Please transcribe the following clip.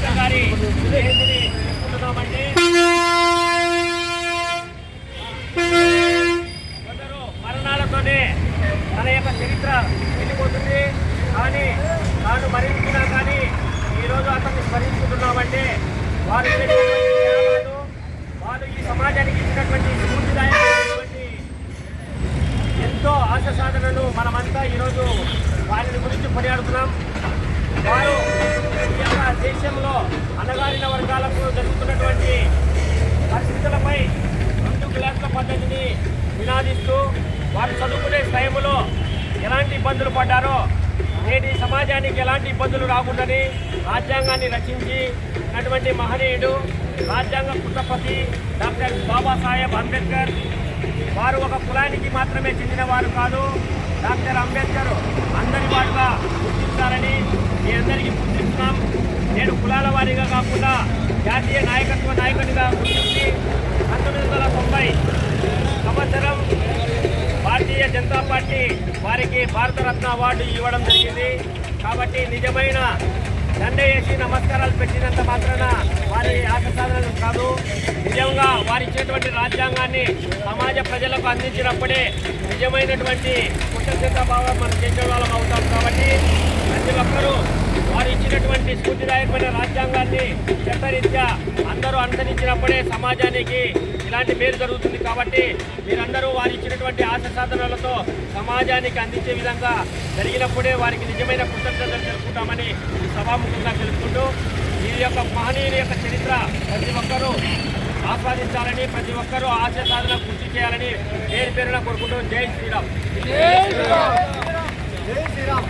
అంబేద్కర్ గారి జయంతిని కొందరు మరణాలతోనే తన యొక్క చరిత్ర వెళ్ళిపోతుంది. కానీ తాను మరణించినా కానీ ఈరోజు అతన్ని స్మరించుకుంటున్నామంటే వారు వారు ఈ సమాజానికి ఇచ్చినటువంటి స్ఫూర్తిదాయకమైనటువంటి ఎంతో ఆశ సాధనలు మనమంతా ఈరోజు వారిని గురించి కొనియాడుతున్నాం. వారు అణగారిన వర్గాలకు జరుగుతున్నటువంటి పరిస్థితులపై రెండు క్లాసుల పద్ధతిని వినాదిస్తూ వారు చదువుకునే టైంలో ఎలాంటి ఇబ్బందులు పడ్డారో నేటి సమాజానికి ఎలాంటి ఇబ్బందులు రాకుండాని రాజ్యాంగాన్ని రచించి అటువంటి మహనీయుడు రాజ్యాంగ కుటుంబపతి డాక్టర్ బాబాసాహెబ్ అంబేద్కర్. వారు ఒక కులానికి మాత్రమే చెందిన వారు కాదు డాక్టర్ అంబేద్కర్ అందరి అధికారిగా కాకుండా జాతీయ నాయకత్వ నాయకుడిగా గుర్తించి పంతొమ్మిది వందల తొంభై సంవత్సరం భారతీయ జనతా పార్టీ వారికి భారతరత్న అవార్డు ఇవ్వడం జరిగింది. కాబట్టి నిజమైన దండ వేసి నమస్కారాలు పెట్టినంత మాత్రాన వారి ఆశ కాదు. నిజంగా వారి ఇచ్చేటువంటి రాజ్యాంగాన్ని సమాజ ప్రజలకు అందించినప్పుడే నిజమైనటువంటి కృతజ్ఞత భావం మనం చేసే వాళ్ళం అవుతాం. కాబట్టి ఇచ్చినటువంటి స్ఫూర్తిదాయకమైన రాజ్యాంగాన్ని చట్టరీత్యా అందరూ అనుసరించినప్పుడే సమాజానికి ఇలాంటి మేలు జరుగుతుంది కాబట్టి మీరందరూ వారు ఇచ్చినటువంటి ఆశ సాధనలతో సమాజానికి అందించే విధంగా జరిగినప్పుడే వారికి నిజమైన కృతజ్ఞతలు తెలుపుకుంటామని ఈ సభాముఖంగా తెలుపుకుంటూ ఈ యొక్క మహనీయుని యొక్క చరిత్ర ప్రతి ఒక్కరూ ఆస్వాదించాలని ప్రతి ఒక్కరూ ఆశ సాధన కృషి చేయాలని పేరు పేరున కోరుకుంటూ జై శ్రీరామ్. జై శ్రీరామ్.